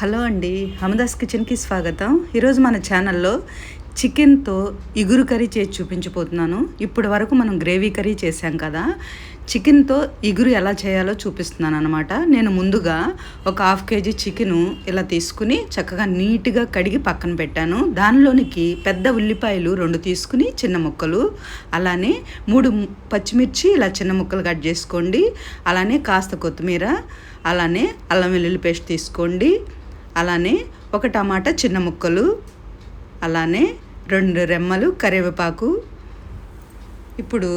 Hello అండి హమదాస్ కిచెన్కి స్వాగతం. ఈరోజు మన ఛానల్లో చికెన్తో ఇగురు కర్రీ చేసి చూపించబోతున్నాను. ఇప్పటి వరకు మనం గ్రేవీ కర్రీ చేశాం కదా చికెన్తో ఇగురు ఎలా చేయాలో చూపిస్తున్నాను అనమాట నేను ముందుగా ఒక హాఫ్ కేజీ చికెను ఇలా తీసుకుని చక్కగా నీట్గా కడిగి పక్కన పెట్టాను. దానిలోనికి పెద్ద ఉల్లిపాయలు రెండు తీసుకుని చిన్న ముక్కలు అలానే మూడు పచ్చిమిర్చి ఇలా చిన్న ముక్కలు కట్ చేసుకోండి అలానే కాస్త కొత్తిమీర అలానే అల్లం వెల్లుల్లి పేస్ట్ తీసుకోండి అలానే ఒక టమాటా చిన్న ముక్కలు అలానే రెండు రెమ్మలు కరివేపాకు. ఇప్పుడు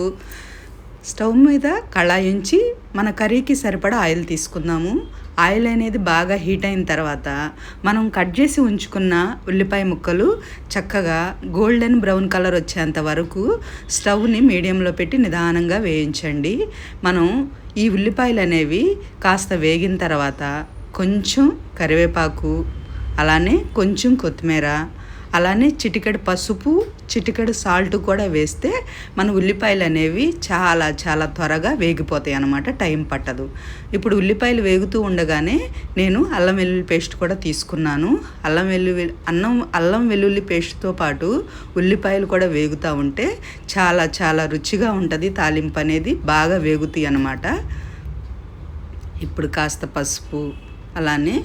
స్టవ్ మీద కళాయి ఉంచి మన కర్రీకి సరిపడా ఆయిల్ తీసుకుందాము. ఆయిల్ అనేది బాగా హీట్ అయిన తర్వాత మనం కట్ చేసి ఉంచుకున్న ఉల్లిపాయ ముక్కలు చక్కగా గోల్డెన్ బ్రౌన్ కలర్ వచ్చేంత వరకు స్టవ్ని మీడియంలో పెట్టి నిదానంగా వేయించండి. మనం ఈ ఉల్లిపాయలు అనేవి కాస్త వేగిన తర్వాత కొంచెం కరివేపాకు అలానే కొంచెం కొత్తిమీర అలానే చిటికెడు పసుపు చిటికెడు సాల్ట్ కూడా వేస్తే మన ఉల్లిపాయలు అనేవి చాలా చాలా త్వరగా వేగిపోతాయి అన్నమాట. టైం పట్టదు. ఇప్పుడు ఉల్లిపాయలు వేగుతూ ఉండగానే నేను అల్లం వెల్లుల్లి పేస్ట్ కూడా తీసుకున్నాను. అల్లం వెల్లుల్లి అన్నం అల్లం వెల్లుల్లి పేస్ట్తో పాటు ఉల్లిపాయలు కూడా వేగుతూ ఉంటే చాలా చాలా రుచిగా ఉంటుంది. తాలింపు అనేది బాగా వేగుతాయి అన్నమాట. ఇప్పుడు కాస్త పసుపు అలానే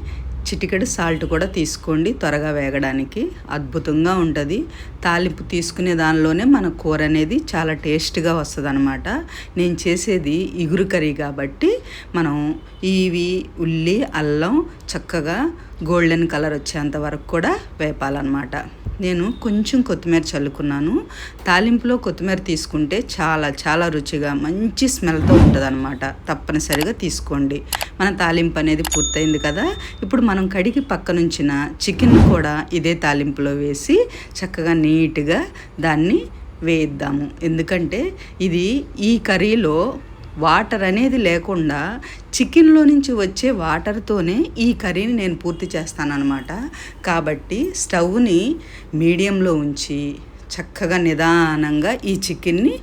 చిటికెడు సాల్ట్ కూడా తీసుకోండి త్వరగా వేగడానికి. అద్భుతంగా ఉంటుంది. తాలింపు తీసుకునే దానిలోనే మన కూర అనేది చాలా టేస్ట్గా వస్తుంది అనమాట నేను చేసేది ఇగురు కర్రీ కాబట్టి మనం ఇవి ఉల్లి అల్లం చక్కగా గోల్డెన్ కలర్ వచ్చేంత వరకు కూడా వేపాలన్నమాట. నేను కొంచెం కొత్తిమీర చల్లుకున్నాను. తాలింపులో కొత్తిమీర తీసుకుంటే చాలా చాలా రుచిగా మంచి స్మెల్తో ఉంటుందన్నమాట. తప్పనిసరిగా తీసుకోండి. మన తాలింపు అనేది పూర్తయింది కదా. ఇప్పుడు మనం కడిగి పక్కనుంచిన చికెన్ కూడా ఇదే తాలింపులో వేసి చక్కగా నీట్గా దాన్ని వేయిద్దాము. ఎందుకంటే ఇది ఈ కర్రీలో వాటర్ అనేది లేకుండా చికెన్లో నుంచి వచ్చే వాటర్తోనే ఈ కర్రీని నేను పూర్తి చేస్తానన్నమాట. కాబట్టి స్టవ్ని మీడియంలో ఉంచి చక్కగా నిదానంగా ఈ చికెన్ని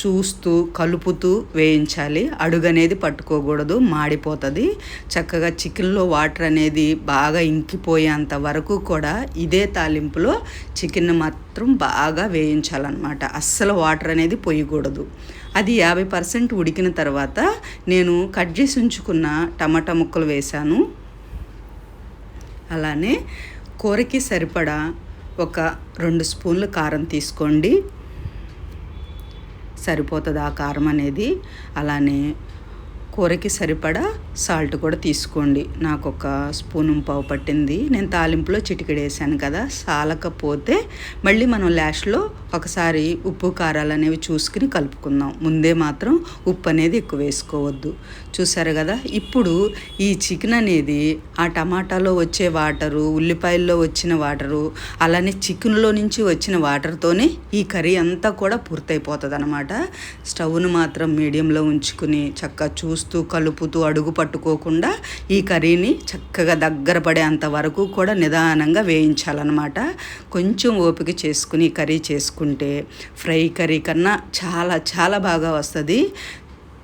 చూస్తూ కలుపుతూ వేయించాలి. అడుగు అనేది పట్టుకోకూడదు. మాడిపోతుంది. చక్కగా చికెన్లో వాటర్ అనేది బాగా ఇంకిపోయేంత వరకు కూడా ఇదే తాలింపులో చికెన్ మాత్రం బాగా వేయించాలన్నమాట. అస్సలు వాటర్ అనేది పోయకూడదు. అది యాభై పర్సెంట్ ఉడికిన తర్వాత నేను కట్ చేసి ఉంచుకున్న టమాటా ముక్కలు వేశాను. అలానే కూరకి సరిపడా ఒక రెండు స్పూన్లు కారం తీసుకోండి. సరిపోతుంది ఆ కారం అనేది? అలానే కూరకి సరిపడా సాల్ట్ కూడా తీసుకోండి. నాకు ఒక స్పూన్ పావు పట్టింది. నేను తాలింపులో చిటికెడేసాను కదా సాలకపోతే మళ్ళీ మనం లాస్ట్లో ఒకసారి ఉప్పు కారాలు అనేవి చూసుకుని కలుపుకుందాం. ముందే మాత్రం ఉప్పు అనేది ఎక్కువ వేసుకోవద్దు. చూసారు కదా? ఇప్పుడు ఈ చికెన్ అనేది ఆ టమాటాలో వచ్చే వాటరు ఉల్లిపాయల్లో వచ్చిన వాటరు అలానే చికెన్లో నుంచి వచ్చిన వాటర్తోనే ఈ కర్రీ అంతా కూడా పూర్తయిపోతుంది అనమాట స్టవ్ను మాత్రం మీడియంలో ఉంచుకుని చక్కగా చూస్తూ కలుపుతూ అడుగు పట్టుకోకుండా ఈ కర్రీని చక్కగా దగ్గర పడేంత వరకు కూడా నిదానంగా వేయించాలన్నమాట. కొంచెం ఓపిక చేసుకుని కర్రీ చేసుకుంటే ఫ్రై కర్రీ కన్నా చాలా చాలా బాగా వస్తుంది.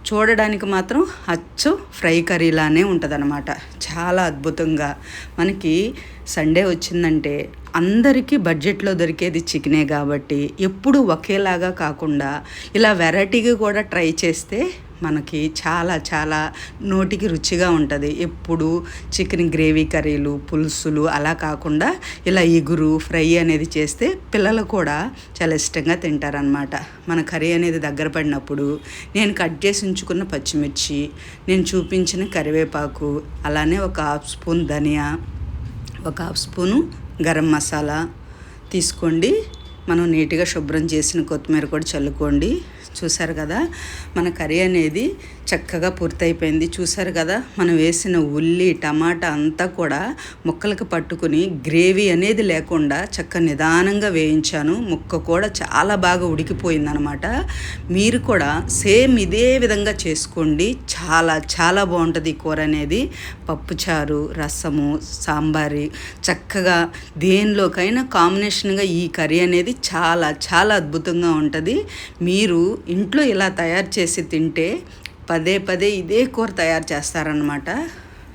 చూడడానికి మాత్రం అచ్చు ఫ్రై కర్రీలానే ఉంటుందన్నమాట. చాలా అద్భుతంగా. మనకి సండే వచ్చిందంటే అందరికీ బడ్జెట్లో దొరికేది చికెనే కాబట్టి ఎప్పుడు ఒకేలాగా కాకుండా ఇలా వెరైటీగా కూడా ట్రై చేస్తే మనకి చాలా చాలా నోటికి రుచిగా ఉంటుంది. ఎప్పుడు చికెన్ గ్రేవీ కర్రీలు పులుసులు అలా కాకుండా ఇలా ఇగురు ఫ్రై అనేది చేస్తే పిల్లలు కూడా చాలా ఇష్టంగా తింటారనమాట మన కర్రీ అనేది దగ్గర పడినప్పుడు నేను కట్ చేసి ఉంచుకున్న పచ్చిమిర్చి నేను చూపించిన కరివేపాకు అలానే ఒక హాఫ్ స్పూన్ ధనియా ఒక హాఫ్ స్పూను గరం మసాలా తీసుకోండి. మనం నీట్గా శుభ్రం చేసిన కొత్తిమీర కూడా చల్లుకోండి. చూసారు కదా మన కర్రీ అనేది చక్కగా పూర్తయిపోయింది. చూసారు కదా మనం వేసిన ఉల్లి టమాటా అంతా కూడా ముక్కలకు పట్టుకుని గ్రేవీ అనేది లేకుండా చక్క నిదానంగా వేయించాను. ముక్క కూడా చాలా బాగా ఉడికిపోయిందనమాట. మీరు కూడా సేమ్ ఇదే విధంగా చేసుకోండి. చాలా చాలా బాగుంటుంది ఈ కూర అనేది. పప్పుచారు రసము సాంబారి చక్కగా దేనిలోకైనా కాంబినేషన్గా ఈ కర్రీ అనేది చాలా చాలా అద్భుతంగా ఉంటుంది. మీరు ఇంట్లో ఇలా తయారు చేసి తింటే పదే పదే ఇదే కూర తయారు చేస్తారనమాట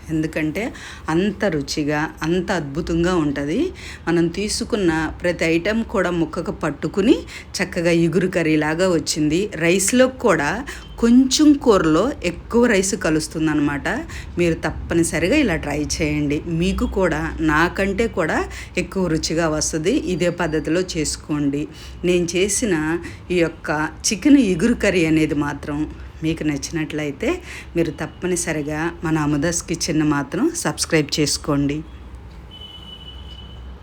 ఎందుకంటే అంత రుచిగా అంత అద్భుతంగా ఉంటుంది. మనం తీసుకున్న ప్రతి ఐటెం కూడా ముక్కకు పట్టుకుని చక్కగా ఇగురు కర్రీలాగా వచ్చింది. రైస్లో కూడా కొంచెం కూరలో ఎక్కువ రైస్ కలుస్తుంది అనమాట మీరు తప్పనిసరిగా ఇలా ట్రై చేయండి. మీకు కూడా నాకంటే కూడా ఎక్కువ రుచిగా వస్తుంది. ఇదే పద్ధతిలో చేసుకోండి. నేను చేసిన ఈ యొక్క చికెన్ ఇగురు కర్రీ అనేది మాత్రం మీకు నచ్చినట్లయితే మీరు తప్పనిసరిగా మన అమదాస్ కిచెన్ మాత్రం సబ్స్క్రైబ్ చేసుకోండి.